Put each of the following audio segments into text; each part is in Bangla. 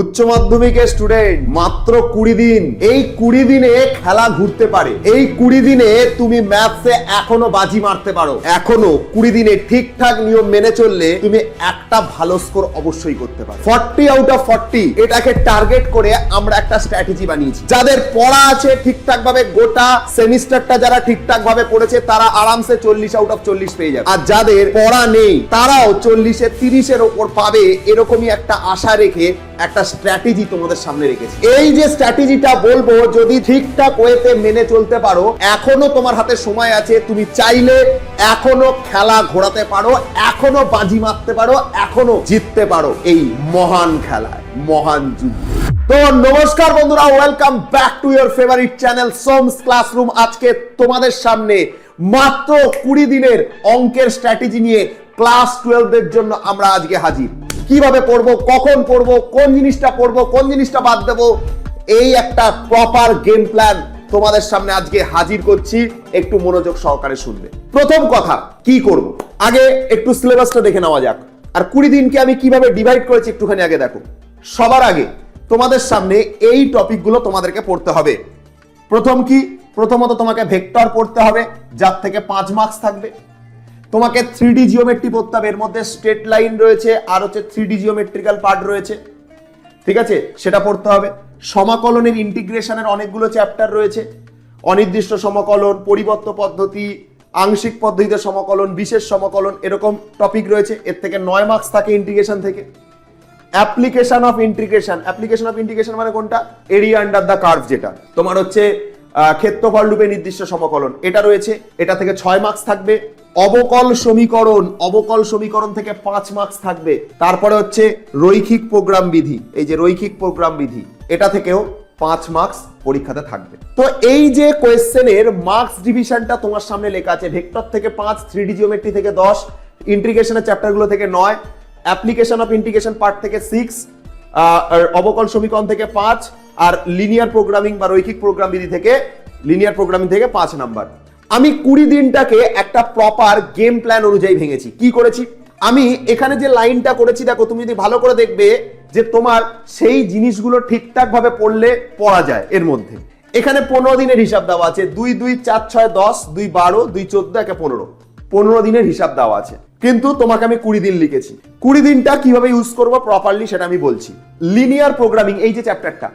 উচ্চ মাধ্যমিকের স্টুডেন্ট মাত্র কুড়ি দিন। এই কুড়ি দিনে খেলা ঘুরতে পারে। এই কুড়ি দিনে তুমি ম্যাথসে এখনও বাজি মারতে পারো। এখনও কুড়ি দিনে ঠিকঠাক নিয়ম মেনে চললে তুমি একটা ভালো স্কোর অবশ্যই করতে পারো। ফর্টি আউট অফ ফর্টি এটাকে টার্গেট করে আমরা একটা স্ট্র্যাটেজি বানিয়েছি। যাদের পড়া আছে ঠিকঠাক ভাবে গোটা সেমিস্টারটা যারা ঠিকঠাক ভাবে পড়েছে, তারা আরামসে চল্লিশ আউট অফ চল্লিশ পেয়ে যাবে। আর যাদের পড়া নেই, তারাও চল্লিশে তিরিশের ওপর পাবে, এরকমই একটা আশা রেখে একটা স্ট্র্যাটেজি তোমাদের সামনে রেখেছি। এই যে স্ট্র্যাটেজিটা বলব, যদি ঠিকঠাক ওয়েতে মেনে চলতে পারো, এখনও তোমার হাতে সময় আছে, তুমি চাইলে এখনও খেলা ঘোরাতে পারো, এখনও বাজি মারতে পারো, এখনও জিততে পারো এই মহান খেলায়, মহান যুদ্ধ। তো নমস্কার বন্ধুরা welcome back to your favourite channel Som's classroom আজকে তোমাদের সামনে মাত্র কুড়ি দিনের অঙ্কের স্ট্র্যাটেজি নিয়ে ক্লাস টুয়েলভ জন্য আমরা আজকে হাজির। কীভাবে পড়ব, কখন পড়ব, কোন জিনিসটা পড়ব, কোন জিনিসটা বাদ দেবো, এই একটা প্রপার গেম প্ল্যান তোমাদের সামনে আজকে হাজির করছি। একটু মনোযোগ সহকারে শুনবে। প্রথম কথা, কি করব? আগে একটু সিলেবাসটা দেখে নেওয়া যাক। আর কুড়ি দিনকে আমি কীভাবে ডিভাইড করেছি একটুখানি আগে দেখো। সবার আগে তোমাদের সামনে এই টপিকগুলো তোমাদেরকে পড়তে হবে। প্রথম কি? প্রথমত তোমাকে ভেক্টর পড়তে হবে, যার থেকে পাঁচ মার্কস থাকবে। তোমাকে থ্রি ডি জিওমেট্রি পড়তে হবে। এর মধ্যে স্ট্রেট লাইন রয়েছে, আর হচ্ছে থ্রি ডি জিওমেট্রিক্যাল পার্ট রয়েছে। ঠিক আছে? সেটা পড়তে হবে। সমাকলনের ইন্টিগ্রেশনের অনেকগুলো চ্যাপ্টার রয়েছে। অনির্দিষ্ট সমাকলন, পরিবর্ত পদ্ধতি, আংশিক পদ্ধতিতে সমাকলন, বিশেষ সমাকলন, এরকম টপিক রয়েছে। এর থেকে নয় মার্কস থাকে ইন্টিগ্রেশন থেকে। Application of integration application of integration মানে কোনটা? এরিয়া আন্ডার দ্য কার্ভ যেটা। তোমার হচ্ছে ক্ষেত্রফল রূপে নির্দিষ্ট সমকলন। এটা রয়েছে। এটা থেকে ছয় মার্কস থাকবে। অবকল সমীকরণ অবকল সমীকরণ থেকে পাঁচ মার্কস থাকবে। তারপরে হচ্ছে রৈখিক প্রোগ্রাম বিধি, এই যে রৈখিক প্রোগ্রাম বিধি, এটা থেকেও পাঁচ মার্কস পরীক্ষাতে থাকবে। তো এই যে কোয়েশ্চেনের মার্কস ডিভিশনটা তোমার সামনে লেখা আছে ভেক্টর থেকে পাঁচ থ্রি ডি জিওমেট্রি থেকে দশ ইন্টিগ্রেশনের চ্যাপ্টারগুলো থেকে নয় অ্যাপ্লিকেশন অফ ইন্টিগ্রেশন পার্ট থেকে সিক্স অবকল সমীকরণ থেকে পাঁচ, আর লিনিয়ার প্রোগ্রামিং বা রৈখিক প্রোগ্রাম বিধি থেকে লিনিয়ার প্রোগ্রামিং থেকে পাঁচ নাম্বার আমি কুড়ি দিনটাকে একটা প্রপার গেম প্ল্যান অনুযায়ী ভেঙেছি। কি করেছি? আমি এখানে যে লাইনটা করেছি, দেখো, তুমি যদি ভালো করে দেখবে যে তোমার সেই জিনিসগুলো ঠিকঠাক ভাবে পড়লে পড়া যায় এর মধ্যে। এখানে পনেরো দিনের হিসাব দেওয়া আছে। দুই দুই, চার, ছয়, দশ, দুই, বারো, দুই, চোদ্দ, একে পনেরো। পনেরো দিনের হিসাব দেওয়া আছে। কিন্তু তোমাকে আমি কুড়ি দিন লিখেছি। কুড়ি দিনটা কীভাবে ইউজ করব প্রপারলি সেটা আমি বলছি। লিনিয়ার প্রোগ্রামিং এই যে চ্যাপ্টারটা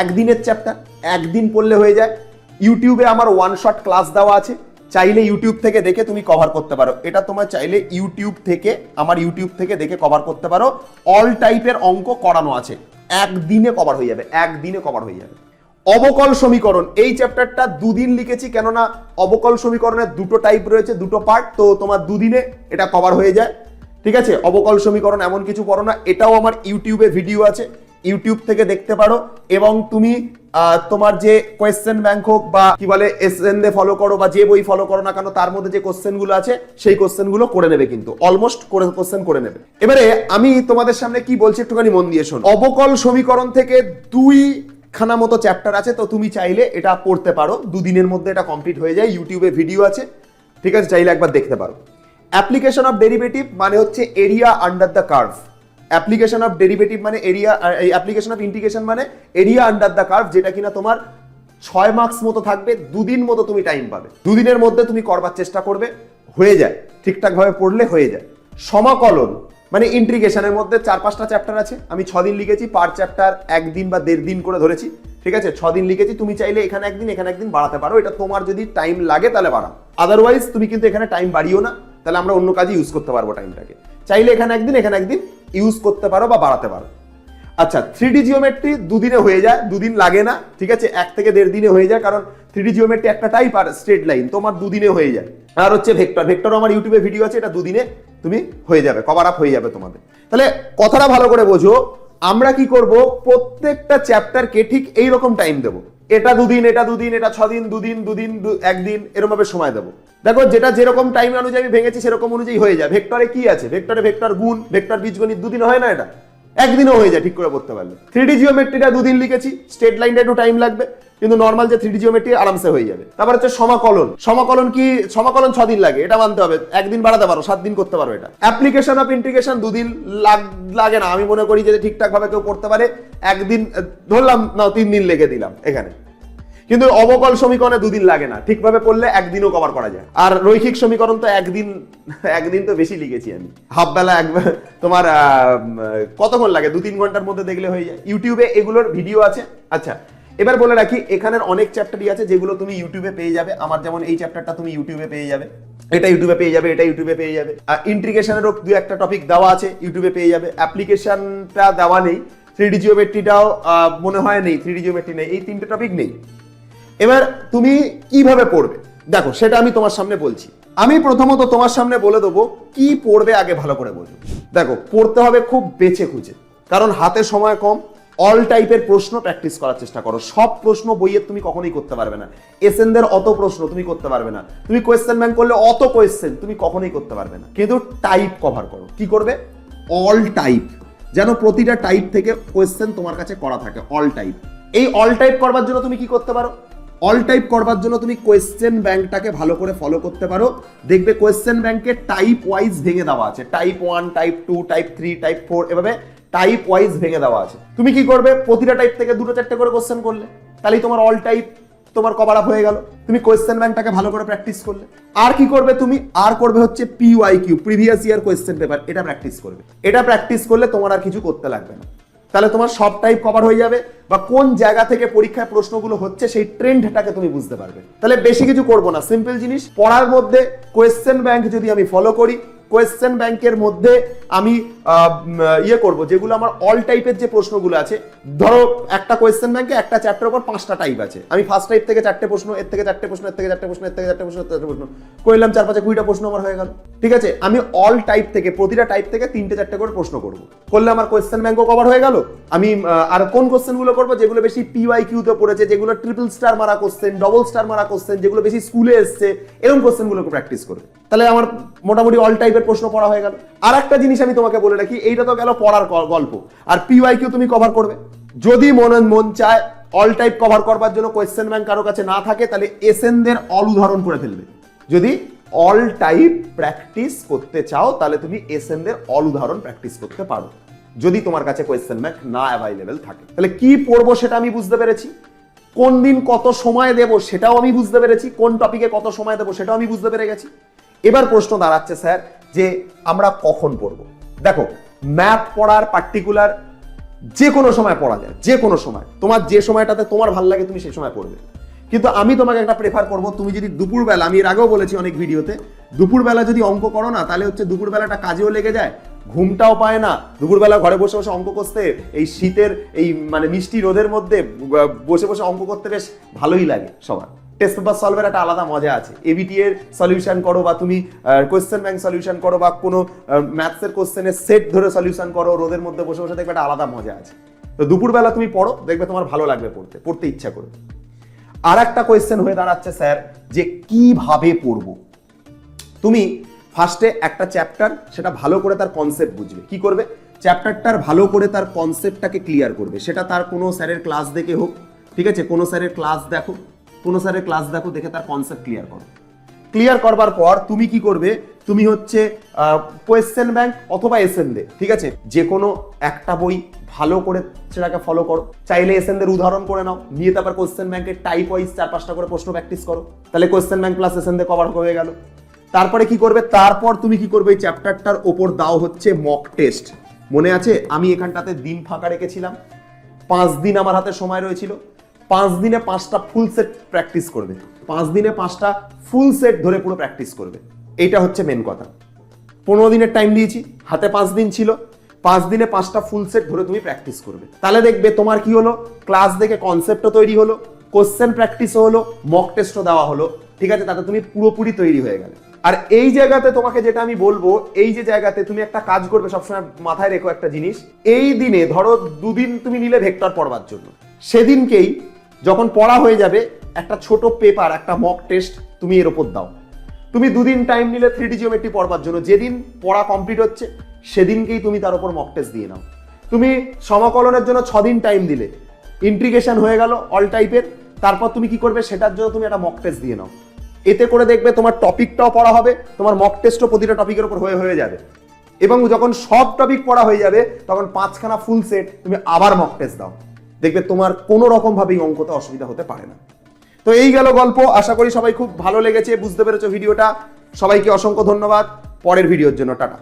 একদিনের চ্যাপ্টার একদিন পড়লে হয়ে যায়। ইউটিউবে আমার ওয়ান শট ক্লাস দেওয়া আছে। চাইলে ইউটিউব থেকে দেখে তুমি কভার করতে পারো। এটা তোমার চাইলে ইউটিউব থেকে, আমার ইউটিউব থেকে দেখে কভার করতে পারো। অল টাইপের অঙ্ক করানো আছে। একদিনে কভার হয়ে যাবে। একদিনে কভার হয়ে যাবে। অবকল সমীকরণ। এই চ্যাপ্টারটা দুদিন লিখেছি, কেননা অবকল সমীকরণের দুটো টাইপ রয়েছে, দুটো পার্ট তো তোমার দুদিনে এটা কভার হয়ে যায়। ঠিক আছে? অবকল সমীকরণ এমন কিছু করো না। এটাও আমার ইউটিউবে ভিডিও আছে। ইউটিউব থেকে দেখতে পারো। এবং তুমি তোমার যে কোয়েশ্চেন ব্যাংক হোক বা কি বলে এস এন দে ফলো করো বা যে বই ফলো করো না কেন, তার মধ্যে যে কোশ্চেনগুলো আছে, সেই কোশ্চেনগুলো করে নেবে কিন্তু। অলমোস্ট করে কোশ্চেন করে নেবে। এবারে আমি তোমাদের সামনে কি বলছি একটুখানি মন দিয়ে শোনো। অবকল সমীকরণ থেকে দুই খানা মতো চ্যাপ্টার আছে, তো তুমি চাইলে এটা পড়তে পারো। দুদিনের মধ্যে এটা কমপ্লিট হয়ে যায় ইউটিউবে ভিডিও আছে। ঠিক আছে, চাইলে একবার দেখতে পারো। অ্যাপ্লিকেশন অফ ডেরিভেটিভ মানে হচ্ছে area under the curve application of derivative মানে এরিয়া এই অ্যাপ্লিকেশন অফ ইন্টিগ্রেশন মানে এরিয়া আন্ডার দ্য কার্ভ যেটা কিনা তোমার ছয় মার্কস মতো থাকবে, দুদিন মতো তুমি টাইম পাবে। দুদিনের মধ্যে তুমি করবার চেষ্টা করবে, হয়ে যায়। ঠিকঠাক ভাবে পড়লে হয়ে যায়। সমাকলন মানে ইন্টিগ্রেশনের মধ্যে চার পাঁচটা চ্যাপ্টার আছে। আমি ছ দিন লিখেছি পার চ্যাপ্টার একদিন বা দেড় দিন করে ধরেছি। ঠিক আছে? ছ দিন লিখেছি, তুমি চাইলে এখানে একদিন এখানে একদিন বাড়াতে পারো। এটা তোমার যদি টাইম লাগে, তাহলে বাড়াও। আদারওয়াইজ তুমি কিন্তু এখানে টাইম বাড়িও না। তাহলে আমরা অন্য কাজে ইউজ করতে পারব টাইমটাকে চাইলে এখানে একদিন এখানে একদিন ইউজ করতে পারো বা বাড়াতে পারো। আচ্ছা থ্রি ডি জিওমেট্রি দুদিনে হয়ে যায়, দুদিন লাগে না, ঠিক আছে? এক থেকে দেড় দিনে হয়ে যায়, কারণ থ্রি ডি জিওমেট্রি একটা টাইপ আর স্ট্রেট লাইন তোমার দুদিনে হয়ে যায়। আর হচ্ছে ভেক্টর ভেক্টর আমার ইউটিউবে ভিডিও আছে, এটা দুদিনে তুমি হয়ে যাবে কভার আপ হয়ে যাবে তোমাদের। তাহলে কথাটা ভালো করে বোঝো, আমরা কি করব, প্রত্যেকটা চ্যাপ্টারকে ঠিক এই রকম টাইম দেবো। এটা দুদিন এটা দুদিন, এটা ছদিন, দুদিন দুদিন একদিন এরকম ভাবে সময় দেবো। দেখো, যেটা যেরকম টাইম অনুযায়ী আমি ভেঙেছি, সেরকম অনুযায়ী হয়ে যায়। ভেক্টরে কি আছে? ভেক্টরে ভেক্টর গুণ, ভেক্টর বীজগণিত, দুদিন হয় না এটা? একদিনও হয়ে যায় ঠিক করে পড়তে পারলে। থ্রি ডি জিওমেট্রিটা দুদিন লিখেছি স্টেট লাইনটা একটু টাইম লাগবে, কিন্তু নর্মাল যে থ্রি ডি জিওমেট্রি আরামসে হয়ে যাবে। তারপর হচ্ছে সমাকলন। সমাকলন কি, সমাকলন ছ দিন লাগে, এটা মানতে হবে। একদিন বাড়াতে পারো, সাত দিন করতে পারো এটা। অ্যাপ্লিকেশন অফ ইন্টিগ্রেশন দুদিন লাগ- না। আমি মনে করি যে ঠিকঠাকভাবে কেউ করতে পারে। একদিন, ধরলাম, না, তিন দিন লেগে দিলাম এখানে। কিন্তু অবকল সমীকরণে দুদিন লাগে না। ঠিকভাবে পড়লে একদিনও কভার করা যায়। আর রৈখিক সমীকরণ তো একদিন একদিন তো বেশি লিখেছি আমি। হাফ বেলা এক তোমার কতক্ষণ লাগে? দু তিন ঘণ্টার মধ্যে দেখলে হয়ে যায়। ইউটিউবে এগুলোর ভিডিও আছে। আচ্ছা এবার বলে রাখি, এখানের অনেক চ্যাপ্টারই আছে যেগুলো তুমি ইউটিউবে পেয়ে যাবে। আমার যেমন এই চ্যাপ্টারটা তুমি ইউটিউবে পেয়ে যাবে। এটা ইউটিউবে পেয়ে যাবে, এটা ইউটিউবে পেয়ে যাবে। আর ইন্টিগ্রেশনেরও দু একটা টপিক দেওয়া আছে, ইউটিউবে পেয়ে যাবে। অ্যাপ্লিকেশনটা দেওয়া নেই। থ্রি ডি জিওমেট্রিটাও মনে হয় নেই থ্রি ডি জিওমেট্রি নেই। এই তিনটে টপিক নেই। এবার তুমি কীভাবে পড়বে? দেখো, সেটা আমি তোমার সামনে বলছি। আমি প্রথমত তোমার সামনে বলে দেবো কি পড়বে আগে ভালো করে বোঝো। দেখো, পড়তে হবে খুব বেছে খুঁজে, কারণ হাতে সময় কম অল টাইপের প্রশ্ন প্র্যাকটিস করার চেষ্টা করো। সব প্রশ্ন বইয়ের তুমি কখনোই করতে পারবে না। এসএনদের অত প্রশ্ন তুমি করতে পারবে না। তুমি কোয়েশ্চেন ব্যাংক করলে অত কোয়েশ্চেন তুমি কখনোই করতে পারবে না। কিন্তু টাইপ কভার করো। কি করবে? অল টাইপ যেন প্রতিটা টাইপ থেকে কোয়েশ্চেন তোমার কাছে করা থাকে অল টাইপ এই অল টাইপ করবার জন্য তুমি কি করতে পারো? অল টাইপ করবার জন্য তুমি কোয়েশ্চেন ব্যাংকটাকে ভালো করে ফলো করতে পারো। দেখবে কোয়েশ্চেন ব্যাংকে টাইপ ওয়াইজ ভেঙে দেওয়া আছে। Type one type two type three type four এভাবে টাইপ ওয়াইজ ভেঙে দেওয়া আছে। তুমি কি করবে? প্রতিটা টাইপ থেকে দুটো চারটে করে কোয়েশ্চেন করলে। তাহলেই তোমার অল টাইপ তোমার কভার আপ হয়ে গেল। তুমি কোয়েশ্চেন ব্যাংকটাকে ভালো করে প্র্যাকটিস করলে। আর কি করবে তুমি? আর করবে হচ্ছে PY Q previous year question paper এটা প্র্যাকটিস করবে। এটা প্র্যাকটিস করলে তোমার আর কিছু করতে লাগবে না। তাহলে তোমার সব টাইপ কভার হয়ে যাবে বা কোন জায়গা থেকে পরীক্ষায় প্রশ্নগুলো হচ্ছে সেই ট্রেন্ডটাকে তুমি বুঝতে পারবে। তাহলে বেশি কিছু করব না। সিম্পল জিনিস, পড়ার মধ্যে কোয়েশ্চেন ব্যাংক যদি আমি ফলো করি কোয়েশ্চেন ব্যাংকের মধ্যে আমি ইয়ে করব, যেগুলো আমার অল টাইপের যে প্রশ্নগুলো আছে। ধরো, একটা কোয়েশ্চেন ব্যাংকে একটা চ্যাপ্টার উপর পাঁচটা টাইপ আছে। আমি ফার্স্ট টাইপ থেকে চারটে প্রশ্ন, এর থেকে চারটে প্রশ্ন, এর থেকে চারটে প্রশ্ন, এর থেকে চারটে প্রশ্ন, এর থেকে প্রশ্ন। করলাম চার পাঁচে কুড়িটা প্রশ্ন আমার হয়ে গেল। ঠিক আছে? আমি অল টাইপ থেকে, প্রতিটা টাইপ থেকে তিনটে চারটে করে প্রশ্ন করব। করলে আমার কোয়েশ্চেন ব্যাংকও কভার হয়ে গেল। আমি আর কোন কোশ্চেনগুলো করব? যেগুলো বেশি পিওয়াই কিউতে পড়েছে, যেগুলো ট্রিপল স্টার মারা কোশ্চেন ডবল স্টার মারা কোশ্চেন যেগুলো বেশি স্কুলে এসছে, এরকম কোশ্চেন গুলোকে প্র্যাকটিস করবে। তাহলে আমার মোটামুটি অল টাইপের প্রশ্ন পড়া হয়ে গেল। আর একটা জিনিস আমি তোমাকে বলে রাখি, এইটা তো গেল পড়ার গল্প। আর পিওয়াই কিউ তুমি কভার করবে। যদি মনে মন চায় অল টাইপ কভার করবার জন্য কোয়েশ্চেন ব্যাংক কারও কাছে না থাকে, তাহলে এসএনদের অল উদাহরণ করে ফেলবে। যদি অল টাইপ প্র্যাকটিস করতে চাও, তাহলে তুমি এসএনদের অল উদাহরণ প্র্যাকটিস করতে পারো। যদি তোমার কাছে কোয়েশ্চেন ব্যাংক না অ্যাভাইলেবল থাকে। তাহলে কি পড়ব সেটা আমি বুঝতে পেরেছি। কোন দিন কত সময় দেব সেটাও আমি বুঝতে পেরেছি। কোন টপিকে কত সময় দেবো সেটাও আমি বুঝতে পেরে গেছি। এবার প্রশ্ন দাঁড়াচ্ছে, স্যার, যে আমরা কখন পড়ব? দেখো ম্যাথ পড়ার পার্টিকুলার যে কোনো সময় পড়া যায়, যে কোনো সময়। তোমার যে সময়টাতে তোমার ভালো লাগে, তুমি সেই সময় পড়বে। কিন্তু আমি তোমাকে একটা প্রেফার করব, তুমি যদি দুপুরবেলা, আমি এর আগেও বলেছি অনেক ভিডিওতে, দুপুরবেলা যদি অঙ্ক করো না, তাহলে হচ্ছে দুপুরবেলাটা কাজেও লেগে যায়, ঘুমটাও পায় না। দুপুরবেলা ঘরে বসে বসে অঙ্ক করতে, এই শীতের, এই মানে মিষ্টি রোদের মধ্যে বসে বসে অঙ্ক করতে বেশ ভালোই লাগে সবার। টেস্ট পেপার সলভের একটা আলাদা মজা আছে। এবিটি এর সলিউশন করো বা তুমি কোয়েশ্চেন ব্যাংক সলিউশন করো বা কোনো ম্যাথসের কোশ্চেনের সেট ধরে সলিউশন করো, রোদের মধ্যে বসে বসে দেখবে একটা আলাদা মজা আছে। তো দুপুরবেলা তুমি পড়ো, দেখবে তোমার ভালো লাগবে পড়তে পড়তে ইচ্ছা করবে আর একটা কোয়েশ্চেন হয়ে দাঁড়াচ্ছে, স্যার, যে কীভাবে পড়ব? তুমি ফার্স্টে একটা চ্যাপ্টার সেটা ভালো করে তার কনসেপ্ট বুঝবে। কি করবে? চ্যাপ্টারটার ভালো করে তার কনসেপ্টটাকে ক্লিয়ার করবে। সেটা তার কোনো স্যারের ক্লাস দেখে হোক, ঠিক আছে? কোনো স্যারের ক্লাস দেখো। কোনো স্যারের ক্লাস দেখো, দেখে তার কনসেপ্ট ক্লিয়ার করো। ক্লিয়ার করবার পর তুমি কি করবে? তুমি হচ্ছে কোয়েশ্চেন ব্যাংক অথবা এসএন দে ঠিক আছে? যে কোনো একটা বই ভালো করে সেটাকে ফলো করো। চাইলে এসএন দের উদাহরণ করে নাও। নিয়ে তারপর কোয়েশ্চেন ব্যাংকের টাইপ ওয়াইজ চার পাঁচটা করে প্রশ্ন প্র্যাকটিস করো। তাহলে question bank plus SN Dey cover হয়ে গেল। তারপরে কি করবে? তারপর তুমি কি করবে? এই চ্যাপ্টারটার ওপর দাও হচ্ছে মক টেস্ট মনে আছে? আমি এখানটাতে দিন ফাঁকা রেখেছিলাম। পাঁচ দিন আমার হাতে সময় রয়েছিল। পাঁচ দিনে পাঁচটা ফুল সেট প্র্যাকটিস করবে। পাঁচ দিনে পাঁচটা ফুল সেট ধরে পুরো প্র্যাকটিস করবে। এইটা হচ্ছে মেন কথা। পনেরো দিনের টাইম দিয়েছি, হাতে পাঁচ দিন ছিল। পাঁচ দিনে পাঁচটা ফুল সেট ধরে তুমি প্র্যাকটিস করবে। তাহলে দেখবে তোমার কি হলো? ক্লাস দেখে কনসেপ্টও তৈরি হলো কোশ্চেন প্র্যাকটিসও হলো মক টেস্টও দেওয়া হলো। ঠিক আছে? তাতে তুমি পুরোপুরি তৈরি হয়ে গেলে। আর এই জায়গাতে তোমাকে যেটা আমি বলব, এই যে জায়গাতে তুমি একটা কাজ করবে, সবসময় মাথায় রেখো একটা জিনিস। এই দিনে ধরো দুদিন তুমি নিলে ভেক্টর পড়বার জন্য। সেদিনকেই পড়া হয়ে যাবে, একটা ছোট পেপার একটা মক টেস্ট তুমি এর ওপর দাও। তুমি দুদিন টাইম নিলে থ্রি ডি জিওমেট্রি পড়বার জন্য। যেদিন পড়া কমপ্লিট হচ্ছে, সেদিনকেই তুমি তার উপর মক টেস্ট দিয়ে নাও। তুমি সমাকলনের জন্য দিন টাইম দিলে। ইন্ট্রিগেশন হয়ে গেল অল টাইপের তারপর তুমি কি করবে, সেটার জন্য তুমি একটা মক টেস্ট দিয়ে নাও। এতে করে দেখবে তোমার টপিকটাও পড়া হবে, তোমার মক টেস্টও প্রতিটা টপিকের উপর হয়ে হয়ে যাবে। এবং যখন সব টপিক পড়া হয়ে যাবে, তখন পাঁচখানা ফুল সেট তুমি আবার মক টেস্ট দাও। দেখবে তোমার কোনো রকমভাবেই অঙ্কতে অসুবিধা হতে পারে না। তো এই গেল গল্প। আশা করি সবাই খুব ভালো লেগেছে, বুঝতে পেরেছ ভিডিওটা। সবাইকে অসংখ্য ধন্যবাদ। পরের ভিডিওর জন্য, টাটা।